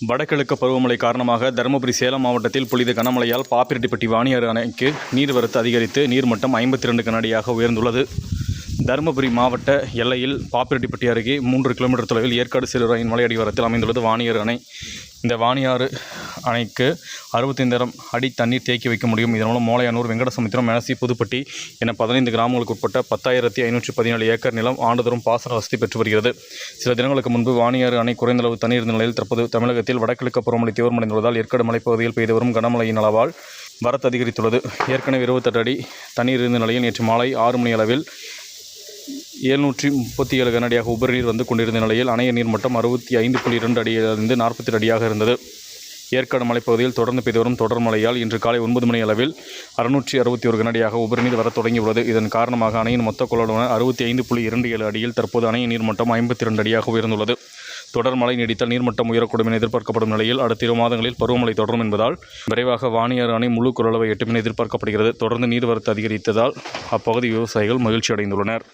வடகிழக்கு பருவமழை காரணமாக தருமபுரி சேலம் மாவட்டத்தில் புனித கனமழையால் பாப்பிரெட்டிப்பட்டி வாணியாறு அணைக்கு நீர்வரத்து அதிகரித்து நீர்மட்டம் ஐம்பத்தி ரெண்டு கனடியாக உயர்ந்துள்ளது. தருமபுரி மாவட்ட எல்லையில் பாப்பிரெட்டிப்பட்டி அருகே மூன்று கிலோமீட்டர் தொலைவில் ஏற்காடு சிறுராயின் மலையடிவாரத்தில் அமைந்துள்ளது வாணியாறு அணை இந்த வாணியாறு அணைக்கு அறுபத்தைந்தாயிரம் அடி தண்ணீர் தேக்கி வைக்க முடியும். இதன் மூலம் மோலையானூர் வெங்கடசமுத்திரம் மேலசி புதுப்பட்டி என பதினைந்து கிராமங்களுக்கு உட்பட்ட பத்தாயிரத்தி ஐநூற்றி பதினேழு ஏக்கர் நிலம் ஆண்டுதோறும் பாசன வசதி பெற்று வருகிறது. சில தினங்களுக்கு முன்பு வாணியாறு அணை குறைந்த அளவு தண்ணீர் இருந்த நிலையில் தற்போது தமிழகத்தில் வடகிழக்கு பருவமழை தீவிரமடைந்துள்ளதால் ஏற்காடு மலைப்பகுதியில் பெய்து வரும் கனமழையின் அளவால் வரத்து அதிகரித்துள்ளது. ஏற்கனவே இருபத்தெட்டு அடி தண்ணீர் இருந்த நிலையில் நேற்று மாலை ஆறு மணி அளவில் எழுநூற்றி முப்பத்தி ஏழு கனடியாக உபரி நீர் வந்து கொண்டிருந்த நிலையில் அணைய நீர் மட்டம் அறுபத்தி ஐந்து புள்ளி இரண்டு அடியிலிருந்து நாற்பத்தி அடியாக இருந்தது. ஏற்காடு மலைப்பகுதியில் தொடர்ந்து பெய்து வரும் தொடர் மழையால் இன்று காலை ஒன்பது மணி அளவில் அறுநூற்றி அறுபத்தி ஒரு கனடியாக உபரிநீர் வரத் தொடங்கியுள்ளது. இதன் காரணமாக அணையின் மொத்த கொள்ளளவான அறுபத்தி ஐந்து புள்ளி இரண்டு ஏழு அடியில் தற்போது அணையின் நீர்மட்டம் ஐம்பத்தி ரெண்டு அடியாக உயர்ந்துள்ளது. தொடர் மழை நீடித்தால் நீர்மட்டம் உயரக்கூடும் என எதிர்பார்க்கப்படும் நிலையில் அடுத்த இரு மாதங்களில் பருவமழை தொடரும் என்பதால் விரைவாக வானியர் அணை முழு கொள்ளளவை எட்டும் என எதிர்பார்க்கப்படுகிறது. தொடர்ந்து நீர்வரத்து அதிகரித்ததால் அப்பகுதி விவசாயிகள் மகிழ்ச்சி அடைந்துள்ளனர்